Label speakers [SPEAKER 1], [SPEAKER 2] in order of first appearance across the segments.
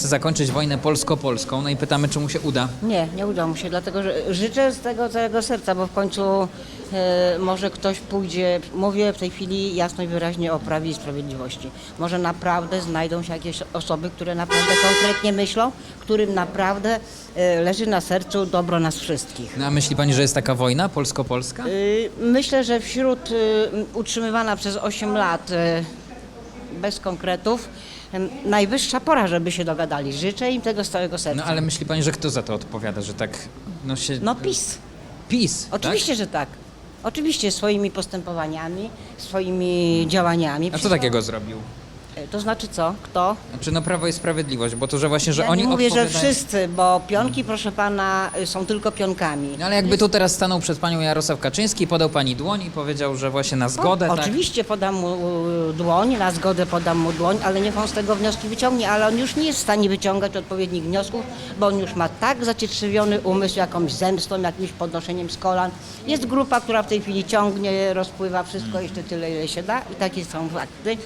[SPEAKER 1] chce zakończyć wojnę polsko-polską. No i pytamy, czy mu się uda.
[SPEAKER 2] Nie, nie uda mu się, dlatego że życzę z tego całego serca, bo w końcu e, może ktoś pójdzie, mówię w tej chwili jasno i wyraźnie o prawie i sprawiedliwości. Może naprawdę znajdą się jakieś osoby, które naprawdę konkretnie myślą, którym naprawdę e, leży na sercu dobro nas wszystkich.
[SPEAKER 1] No a myśli pani, że jest taka wojna polsko-polska?
[SPEAKER 2] Y, Myślę, że wśród y, utrzymywana przez 8 lat y, bez konkretów najwyższa pora, żeby się dogadali. Życzę im tego z całego serca.
[SPEAKER 1] No ale myśli pani, że kto za to odpowiada, że tak no się...
[SPEAKER 2] No PiS.
[SPEAKER 1] PiS,
[SPEAKER 2] Oczywiście, że tak. Oczywiście swoimi postępowaniami, swoimi działaniami.
[SPEAKER 1] Tak? A co takiego zrobił?
[SPEAKER 2] E, To znaczy co? Kto?
[SPEAKER 1] Znaczy no Prawo i Sprawiedliwość, bo to, że właśnie, że
[SPEAKER 2] ja
[SPEAKER 1] oni
[SPEAKER 2] nie mówię, że
[SPEAKER 1] odpowiadają...
[SPEAKER 2] wszyscy, bo pionki, proszę pana, y, są tylko pionkami.
[SPEAKER 1] No ale jakby tu teraz stanął przed panią Jarosław Kaczyński, podał pani dłoń i powiedział, że właśnie na zgodę,
[SPEAKER 2] o,
[SPEAKER 1] tak?
[SPEAKER 2] Oczywiście podam mu dłoń, na zgodę podam mu dłoń, ale niech on z tego wnioski wyciągnie, ale on już nie jest w stanie wyciągać odpowiednich wniosków, bo on już ma tak zacietrzewiony umysł jakąś zemstą, jakimś podnoszeniem z kolan. Jest grupa, która w tej chwili ciągnie, rozpływa wszystko jeszcze tyle, ile się da i takie są fakty.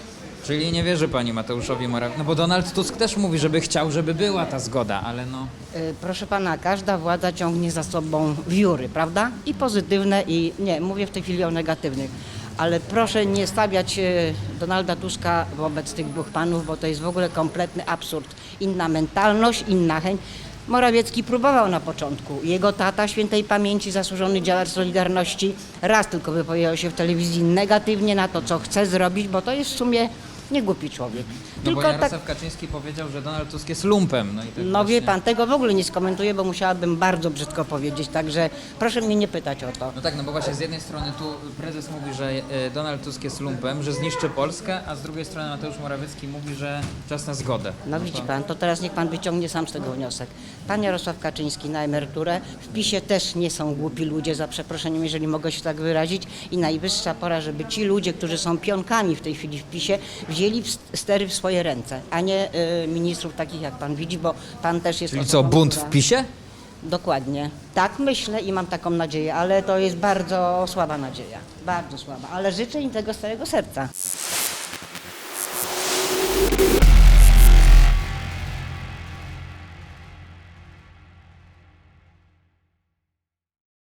[SPEAKER 1] Czyli nie wierzy pani Mateuszowi Morawieckiemu. No bo Donald Tusk też mówi, żeby chciał, żeby była ta zgoda, ale no...
[SPEAKER 2] Y, Proszę pana, każda władza ciągnie za sobą wióry, prawda? I pozytywne, i nie, mówię w tej chwili o negatywnych. Ale proszę nie stawiać y, Donalda Tuska wobec tych dwóch panów, bo to jest w ogóle kompletny absurd. Inna mentalność, inna chęć. Morawiecki próbował na początku. Jego tata, świętej pamięci, zasłużony działacz Solidarności, raz tylko wypowiedział się w telewizji negatywnie na to, co chce zrobić, bo to jest w sumie niegłupi człowiek.
[SPEAKER 1] No bo Jarosław Kaczyński powiedział, że Donald Tusk jest lumpem. No, i tak
[SPEAKER 2] no wie
[SPEAKER 1] właśnie-
[SPEAKER 2] pan, tego w ogóle nie skomentuję, bo musiałabym bardzo brzydko powiedzieć, także proszę mnie nie pytać o to.
[SPEAKER 1] No tak, no bo właśnie z jednej strony tu prezes mówi, że e, Donald Tusk jest lumpem, że zniszczy Polskę, a z drugiej strony Mateusz Morawiecki mówi, że czas na zgodę.
[SPEAKER 2] No widzi pan, to teraz niech pan wyciągnie sam z tego wniosek. Pan Jarosław Kaczyński na emeryturę, w PiSie też nie są głupi ludzie, za przeproszeniem, jeżeli mogę się tak wyrazić i najwyższa pora, żeby ci ludzie, którzy są pionkami w tej chwili w PiSie, wzięli stery w swoje ręce, a nie y, ministrów takich jak pan widzi, bo pan też jest
[SPEAKER 1] Czyli co, bunt w PiSie?
[SPEAKER 2] Dokładnie. Tak myślę i mam taką nadzieję, ale to jest bardzo słaba nadzieja. Bardzo słaba, ale życzę im tego z całego serca.